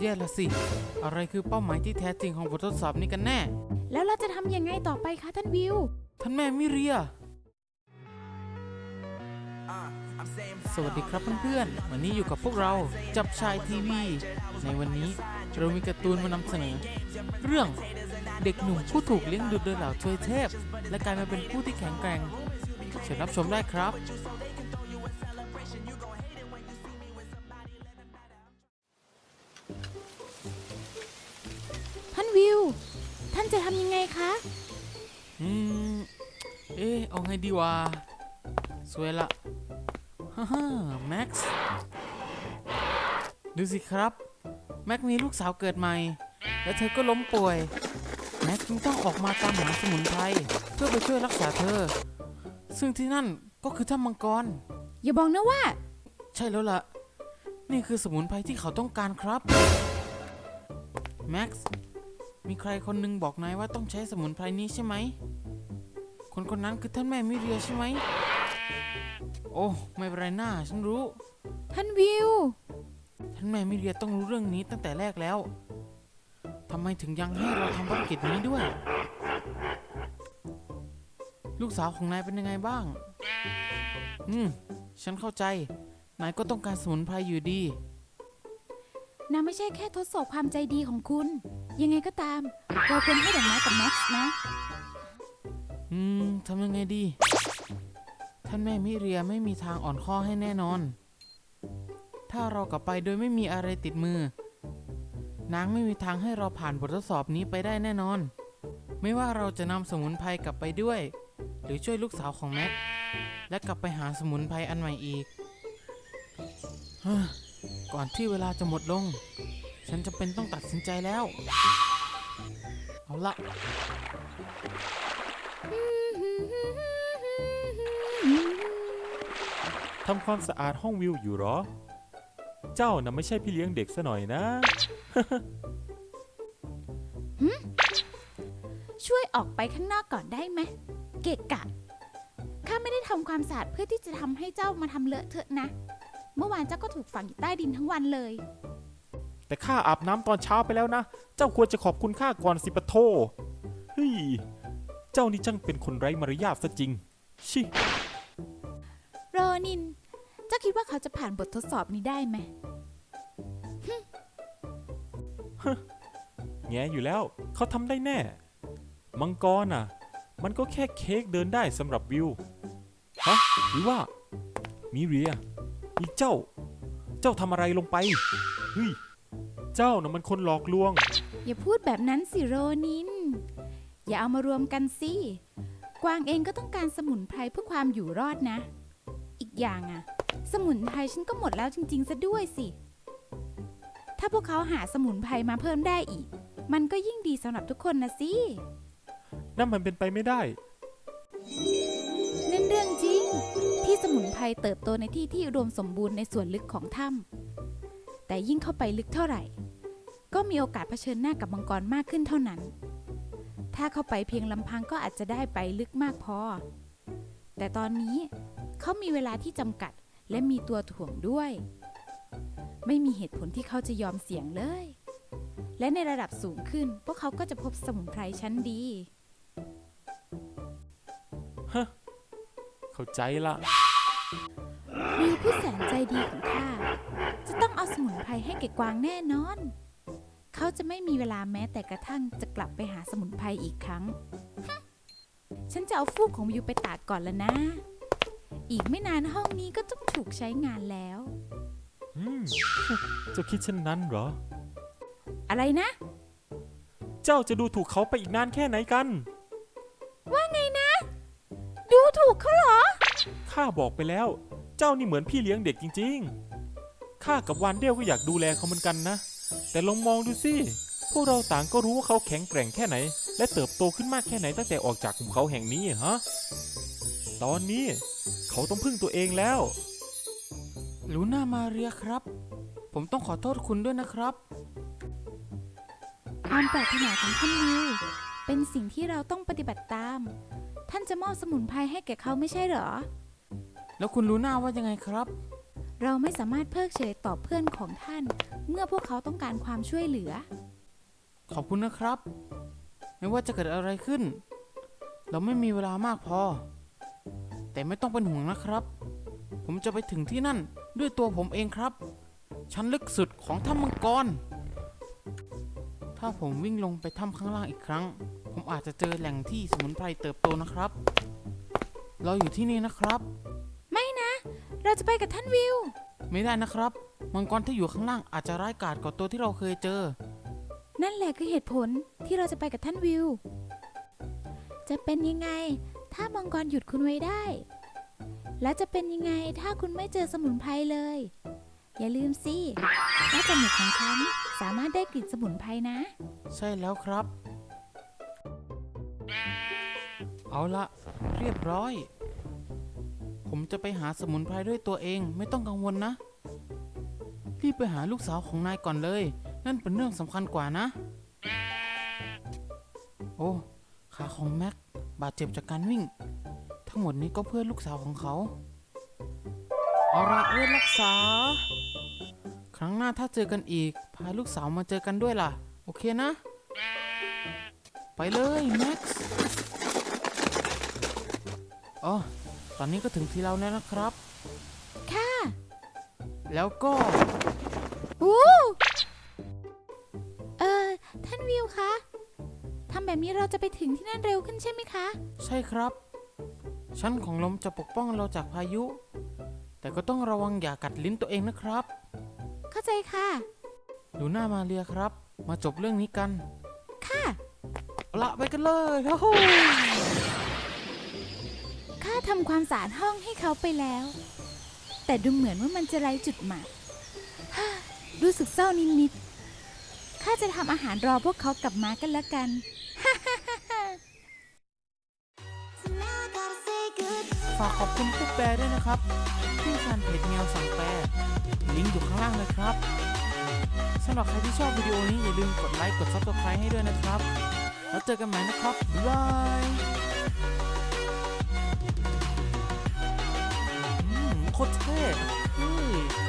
แย่ละสิ อะไรคือเป้าหมายที่แท้จริงของบททดสอบนี้กันแน่ แล้วเราจะทำยังไงต่อไปคะท่านวิว ท่านแม่มิเรีย สวัสดีครับเพื่อนๆ วันนี้อยู่กับพวกเราจับชายทีวี ในวันนี้เรามีการ์ตูนมานำเสนอ เรื่องเด็กหนุ่มผู้ถูกเลี้ยงดูโดยเหล่าทวยเทพ และกลายมาเป็นผู้ที่แข็งแกร่งเชิญรับชมได้ครับ ท่านจะทำยังไงคะ อืม เอ๊ะ เอาไงดีวะ สวยละฮ่าฮ่าแม็กซ์ ดูสิครับ แม็กมีลูกสาวเกิดใหม่ และเธอก็ล้มป่วย แม็กจึงต้องออกมาตามหาสมุนไพรเพื่อไปช่วยรักษาเธอ ซึ่งที่นั่นก็คือถ้ำมังกร อย่าบอกนะว่า ใช่แล้วล่ะ นี่คือสมุนไพรที่เขาต้องการครับ แม็กซ์ มีใครคนหนึงบอกนายว่าต้องใช้สมุนไพรนี้ใช่ไหม คนคนนั้นคือท่านแม่มิเรียใช่ไหม โอ้ไม่เป็นไรหน้าฉันรู้ ท่านวิว ท่านแม่มิเรียต้องรู้เรื่องนี้ตั้งแต่แรกแล้วทำไมถึงยังให้เราทำภารกิจนี้ด้วย ลูกสาวของนายเป็นยังไงบ้าง อืม ฉันเข้าใจ นายก็ต้องการสมุนไพรอยู่ดีนะไม่ใช่แค่ทดสอบความใจดีของคุณ ยังไงก็ตาม เราควรให้ดอกไม้กับแม็กซ์นะ อืมทำยังไงดี ท่านแม่มิเรียไม่มีทางอ่อนข้อให้แน่นอน ถ้าเรากลับไปโดยไม่มีอะไรติดมือ นางไม่มีทางให้เราผ่านบททดสอบนี้ไปได้แน่นอน ไม่ว่าเราจะนำสมุนไพรกลับไปด้วย หรือช่วยลูกสาวของแม็กและกลับไปหาสมุนไพรอันใหม่อีกเฮ้อก่อนที่เวลาจะหมดลง ฉันจะเป็นต้องตัดสินใจแล้ว เอาละทำความสะอาดห้องวิวอยู่หรอ เจ้าน่ะไม่ใช่พี่เลี้ยงเด็กซะหน่อยนะ ช่วยออกไปข้างนอกก่อนได้ไหม เกะกะ ข้าไม่ได้ทำความสะอาดเพื่อที่จะทำให้เจ้ามาทำเลอะเทอะนะ เมื่อวานเจ้าก็ถูกฝังอยู่ใต้ดินทั้งวันเลย แต่ข้าอาบน้ำตอนเช้าไปแล้วนะ เจ้าควรจะขอบคุณข้าก่อนสิปะโทเฮ้ย เจ้านี่ช่างเป็นคนไร้มารยาทซะจริง ชิ โรนิน เจ้าคิดว่าเขาจะผ่านบททดสอบนี้ได้ไหมแงอยู่แล้ว เขาทำได้แน่ มังกรน่ะ มันก็แค่เค้กเดินได้สำหรับวิว ฮะ หรือว่า มิเรียนี่เจ้า เจ้าทำอะไรลงไป เฮ้ย เจ้าน่ะมันคนหลอกลวง อย่าพูดแบบนั้นสิโรนิน อย่าเอามารวมกันสิ กวางเองก็ต้องการสมุนไพรเพื่อความอยู่รอดนะ อีกอย่างอะสมุนไพรฉันก็หมดแล้วจริง ๆ ซะด้วยสิ ถ้าพวกเขาหาสมุนไพรมาเพิ่มได้อีก มันก็ยิ่งดีสำหรับทุกคนนะสิ นั่นมันเป็นไปไม่ได้ นั่นเรื่องจริง ที่สมุนไพรเติบโตในที่ที่อุดมสมบูรณ์ในส่วนลึกของถ้ำแต่ยิ่งเข้าไปลึกเท่าไหร่ ก็มีโอกาสเผชิญหน้ากับมังกรมากขึ้นเท่านั้น ถ้าเข้าไปเพียงลำพังก็อาจจะได้ไปลึกมากพอ แต่ตอนนี้เขามีเวลาที่จำกัดและมีตัวถ่วงด้วย ไม่มีเหตุผลที่เขาจะยอมเสี่ยงเลย และในระดับสูงขึ้น พวกเขาก็จะพบสมุนไพรชั้นดีเข้าใจละวิวผู้แสนใจดีของข้าจะต้องเอาสมุนไพรให้แก่กวางแน่นอน เขาจะไม่มีเวลาแม้แต่กระทั่งจะกลับไปหาสมุนไพรอีกครั้งฮึฉันจะเอาฟูกของวิวไปตากก่อนแล้วนะ อีกไม่นานห้องนี้ก็ต้องถูกใช้งานแล้ว อืมเจ้าคิดเช่นนั้นเหรอ อะไรนะ เจ้าจะดูถูกเขาไปอีกนานแค่ไหนกัน ว่าไงนะ ดูถูกเขาเหรอ ข้าบอกไปแล้ว เจ้านี่เหมือนพี่เลี้ยงเด็กจริง ๆ ข้ากับวานเดลก็อยากดูแลเขาเหมือนกันนะ แต่ลองมองดูสิ พวกเราต่างก็รู้ว่าเขาแข็งแกร่งแค่ไหน และเติบโตขึ้นมากแค่ไหนตั้งแต่ออกจากหุบเขาแห่งนี้ฮะ ตอนนี้เขาต้องพึ่งตัวเองแล้ว ลูน่ามาเรียครับ ผมต้องขอโทษคุณด้วยนะครับ ความปรารถนาของท่านวิวเป็นสิ่งที่เราต้องปฏิบัติตาม ท่านจะมอบสมุนไพรให้แก่เขาไม่ใช่เหรอ แล้วคุณลูน่าว่ายังไงครับ เราไม่สามารถเพิกเฉยต่อเพื่อนของท่าน เมื่อพวกเขาต้องการความช่วยเหลือ ขอบคุณนะครับ ไม่ว่าจะเกิดอะไรขึ้น เราไม่มีเวลามากพอ แต่ไม่ต้องเป็นห่วงนะครับ ผมจะไปถึงที่นั่นด้วยตัวผมเองครับ ชั้นลึกสุดของถ้ำมังกร ถ้าผมวิ่งลงไปถ้ำข้างล่างอีกครั้ง ผมอาจจะเจอแหล่งที่สมุนไพรเติบโตนะครับ เราอยู่ที่นี่นะครับ เราจะไปกับท่านวิว ไม่ได้นะครับ มังกรที่อยู่ข้างล่างอาจจะร้ายกาจกว่าตัวที่เราเคยเจอ นั่นแหละคือเหตุผลที่เราจะไปกับท่านวิว จะเป็นยังไง ถ้ามังกรหยุดคุณไว้ได้ และจะเป็นยังไงถ้าคุณไม่เจอสมุนไพรเลย อย่าลืมสิว่าจมูกของฉันสามารถได้กลิ่นสมุนไพรนะ ใช่แล้วครับ เอาละเรียบร้อย ผมจะไปหาสมุนไพรด้วยตัวเองไม่ต้องกังวลนะ รีบไปหาลูกสาวของนายก่อนเลย นั่นเป็นเรื่องสำคัญกว่านะ โอ้ขาของแม็กบาดเจ็บจากการวิ่ง ทั้งหมดนี้ก็เพื่อลูกสาวของเขาเอาละเวทรักษา ครั้งหน้าถ้าเจอกันอีก พาลูกสาวมาเจอกันด้วยล่ะ โอเคนะ ไปเลยแม็กซ์อ๋อ ตอนนี้ก็ถึงที่เราแล้วนะครับ ค่ะ แล้วก็ อู้เออท่านวิวคะ ทำแบบนี้เราจะไปถึงที่นั่นเร็วขึ้นใช่ไหมคะ ใช่ครับ ชั้นของลมจะปกป้องเราจากพายุ แต่ก็ต้องระวังอย่ากัดลิ้นตัวเองนะครับ เข้าใจค่ะ ดูหน้ามาเรียครับ มาจบเรื่องนี้กัน ค่ะเอาละไปกันเลยโอ้โห ข้าทำความสะอาดห้องให้เขาไปแล้ว แต่ดูเหมือนว่ามันจะไร้จุดหมายฮ่ารู้สึกเศร้านิดๆข้าจะทำอาหารรอพวกเขากลับมากันแล้วกัน ฝากขอบคุณผู้แปลด้วยนะครับที่แฟนเพจแมวสั่งแปลลิงก์อยู่ข้างล่างเลยครับสำหรับใครที่ชอบวิดีโอนี้อย่าลืมกดไลค์กด subscribe ให้ด้วยนะครับ แล้วเจอกันใหม่นะครับบ๊ายบาย โคตรเท้